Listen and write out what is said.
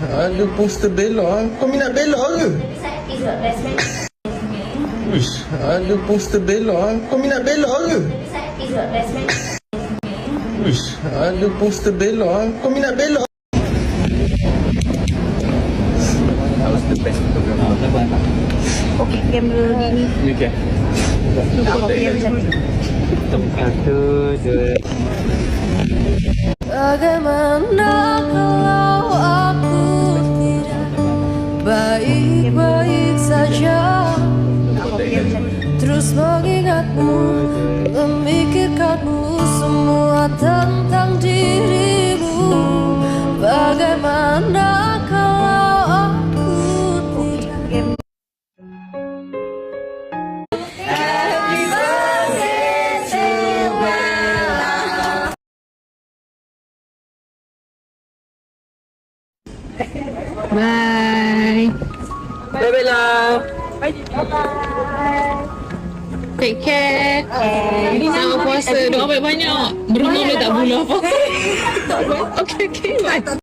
Olha o posto Beló. Combina Beló. Olha o posto Beló. Combina Beló. Olha o posto Beló. Combina Beló. Okey, kamera ni ni. Okey. Lupa kopi yang satu. Satu, dua. Agamana baik-baik saja. Terus mengingatmu, memikirkanmu semua tentang dirimu Bagaimana kalau aku tidak Bye. Bye Bella. Take care. Selamat puasa. Doa banyak-banyak. Bruno boleh tak bunuh apa. Okay, okay. Bye.